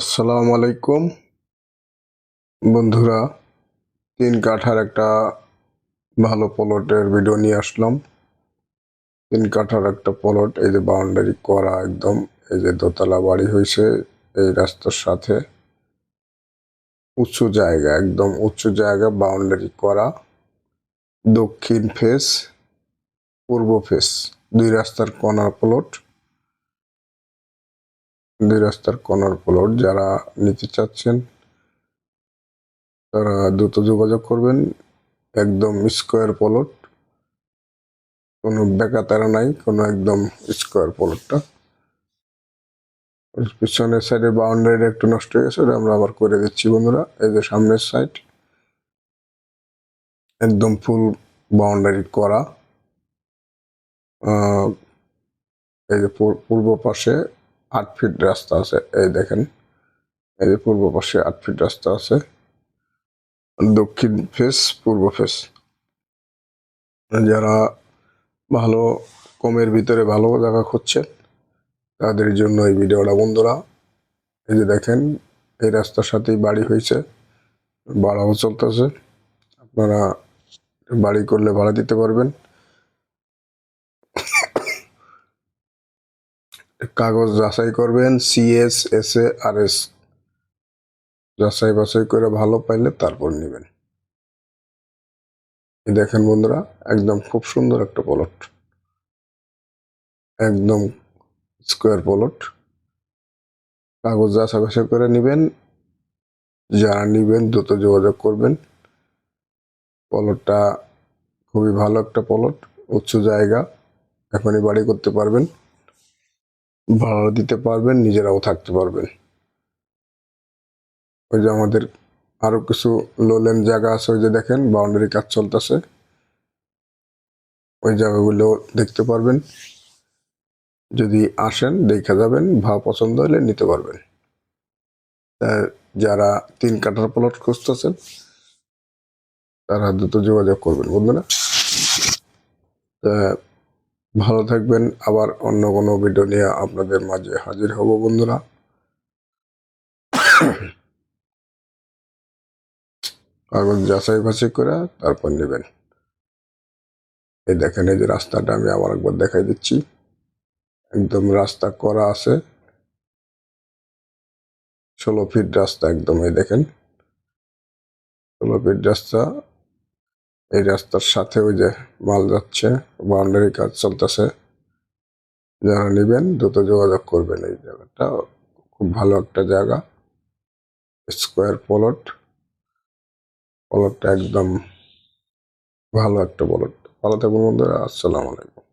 আসসালামু আলাইকুম। বন্ধুরা, তিন কাঠার একটা ভালো প্লটের ভিডিও নিয়ে আসলাম। তিন কাঠার একটা প্লট এই যে বাউন্ডারি করা একদম, এই যে দোতলা বাড়ি হয়েছে এই রাস্তার সাথে। উঁচু জায়গা, একদম উঁচু জায়গা বাউন্ডারি করা। দক্ষিণ ফেস পূর্ব ফেস দুই রাস্তার কর্নার প্লট দুই রাস্তার কর্নার প্লট যারা নিতে চাচ্ছেন, তারা দ্রুত যোগাযোগ করবেন। একদম স্কোয়ার প্লট কোনো বেকাতারা নাই, কোনো একদম স্কোয়ার প্লটটা পিছনের সাইডে বাউন্ডারি একটু নষ্ট হয়ে গেছে, ওটা আমরা আবার করে দিচ্ছি বন্ধুরা। এই যে সামনের সাইড একদম ফুল বাউন্ডারি করা। এই যে পূর- পূর্ব পাশে আট ফিট রাস্তা আছে, এই দেখেন। এই যে পূর্ব পাশে আট ফিট রাস্তা আছে। দক্ষিণ ফেস পূর্ব ফেস যারা ভালো কমের ভিতরে ভালো জায়গা খুঁজছেন, তাদের জন্য এই ভিডিওটা বন্ধুরা, এই যে দেখেন, এই রাস্তার সাথেই বাড়ি হয়েছে ভাড়াও চলতেছে। আপনারা বাড়ি করলে ভাড়া দিতে পারবেন। কাগজ যাচাই করবেন CS S A R S যাচাই বাছাই করে ভালো পাইলে তারপর নেবেন। দেখেন বন্ধুরা, একদম খুব সুন্দর একটা পলট একদম স্কোয়ার পলট কাগজ যাচাই বাছাই করে নেবেন, যারা নেবেন দ্রুত যোগাযোগ করবেন। পলটটা খুবই ভালো একটা পলট উচ্চ জায়গা, এখনই বাড়ি করতে পারবেন। ভাড়া দিতে পারবেন, নিজেরাও থাকতে পারবেন। ওই যে আমাদের আরও কিছু লোলেন জায়গা আছে, ওই যে দেখেন বাউন্ডারি কাজ চলতেছে। ওই জায়গাগুলো দেখতে পারবেন। যদি আসেন, দেখা যাবেন ভাব পছন্দ হলে নিতে পারবেন। যারা তিন কাঠার প্লট খুঁজতেছেন, তারা দ্রুত যোগাযোগ করবেন বন্ধুরা ভালো থাকবেন। আবার অন্য কোনো ভিডিও নিয়ে আপনাদের মাঝে হাজির হব বন্ধুরা। কাগজ যাচাই বাছাই করে তারপর নেবেন। এই দেখেন, এই যে রাস্তাটা আমি আবার একবার দেখাই দিচ্ছি। একদম রাস্তা করা আছে। ষোলো ফিট রাস্তা একদম, এই দেখেন। ষোলো ফিট রাস্তা এই রাস্তার সাথে ওই যে মাল যাচ্ছে বাউন্ডারি কাজ চলতেছে। যারা নেবেন দ্রুত যোগাযোগ করবেন এই জায়গাটা। খুব ভালো একটা জায়গা। Square plot. প্লটটা একদম ভালো একটা প্লট। ভালো থাকুন বন্ধুরা, আসসালামু আলাইকুম।